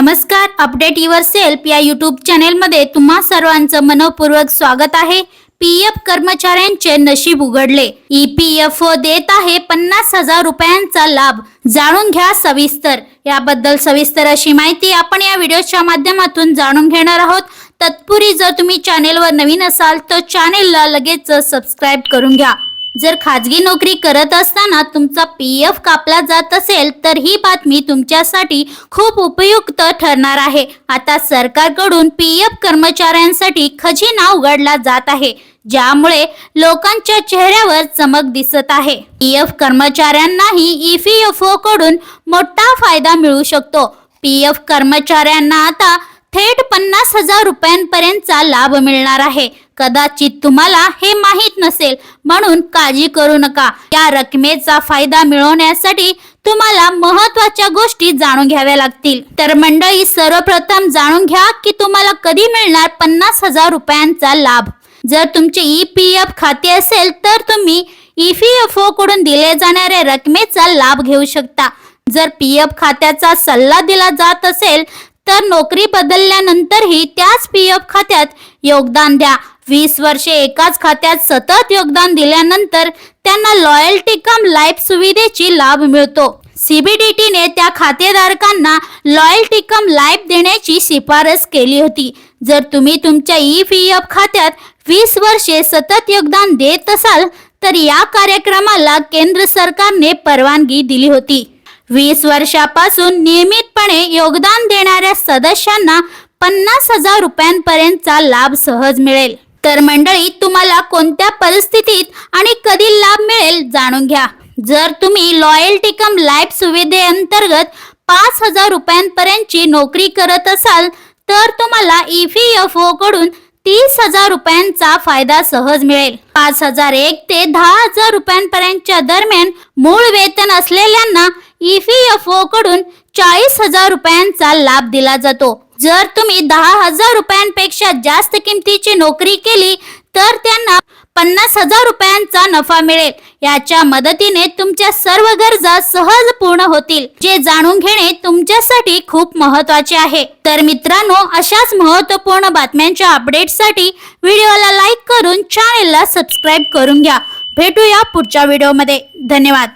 नमस्कार update yourself या YouTube चॅनेलमध्ये तुम्हा सर्वांचं मनपूर्वक स्वागत आहे. पी एफ कर्मचाऱ्यांचे नशीब उघडले. ई पी एफ ओ देत आहे पन्नास हजार रुपयांचा लाभ. जाणून घ्या सविस्तर. याबद्दल सविस्तर अशी माहिती आपण या व्हिडिओच्या माध्यमातून जाणून घेणार आहोत. तत्पूर्वी जर तुम्ही चॅनेलवर नवीन असाल तर चॅनेलला लगेच सबस्क्राईब करून घ्या. जर खाजगी नोकरी करत असताना तुमचा पी एफ कापला जात असेल तर ही बातमी तुमच्यासाठी खूप उपयुक्त ठरणार आहे. आता सरकारकडून पी एफ कर्मचाऱ्यांसाठी खजिना उघडला जात आहे ज्यामुळे लोकांच्या चेहऱ्यावर चमक दिसत आहे. पी एफ कर्मचाऱ्यांनाही ई पी एफ ओ कडून मोठा फायदा मिळू शकतो. पी एफ कर्मचाऱ्यांना आता थेट पन्नास हजार रुपयांपर्यंतचा लाभ मिळणार आहे. कदाचित तुम्हाला हे माहीत नसेल. म्हणून काळजी करू नका. या रकमेचा फायदा मिळवण्यासाठी तुम्हाला महत्त्वाच्या गोष्टी जाणून घ्याव्या लागतील. तर मंडळी सर्वप्रथम जाणून घ्या की तुम्हाला कधी मिळणार पन्नास हजार रुपयांचा लाभ. जर तुमचे ई पी एफ खाते असेल तर तुम्ही ई पी एफ ओ कडून दिले जाणाऱ्या रकमेचा लाभ घेऊ शकता. जर पी एफ खात्याचा सल्ला दिला जात असेल तर नोकरी बदलल्यानंतरही त्याच पी एफ खात्यात योगदान द्या. वीस वर्षे एकाच खात्यात सतत योगदान दिल्यानंतर त्यांना लॉयल्टी कम लाईफ सुविधेची लाभ मिळतो. सीबीडीटीने त्या खातेधारकांना लॉयल्टी कम लाईफ देण्याची शिफारस केली होती. जर तुम्ही तुमच्या ई पी एफ खात्यात वीस वर्षे सतत योगदान देत असाल तर या कार्यक्रमाला केंद्र सरकारने परवानगी दिली होती. वीस वर्षापासून नियमितपणे योगदान देणाऱ्या सदस्यांना पन्नास हजार रुपयांपर्यंतचा लाभ सहज मिळेल. तर मंडळी तुम्हाला कोणत्या परिस्थितीत आणि कधी लाभ मिळेल जाणून घ्या. जर तुम्ही लॉयल्टीकम लाईफ सुविधेअंतर्गत पाच हजार रुपयांपर्यंतची नोकरी करत असाल तर तुम्हाला ई पी एफकडून तीस हजार रुपयांचा फायदा सहज मिळेल. पाच हजार एक ते दहा हजार रुपयांपर्यंतच्या दरम्यान मूळ वेतन असलेल्यांना ई पी एफकडून चाळीस हजार रुपयांचा लाभ दिला जातो. जर तुम्ही दहा हजार रुपयांपेक्षा जास्त किमतीची नोकरी केली तर त्यांना पन्नास हजार रुपयांचा नफा मिळेल. याच्या मदतीने तुमच्या सर्व गरजा सहज पूर्ण होतील. जे जाणून घेणे तुमच्यासाठी खूप महत्त्वाचे आहे. तर मित्रांनो अशाच महत्त्वपूर्ण बातम्यांच्या अपडेटसाठी व्हिडिओला लाईक करून चॅनेलला सबस्क्राईब करून घ्या. भेटूया पुढच्या व्हिडिओमध्ये. धन्यवाद.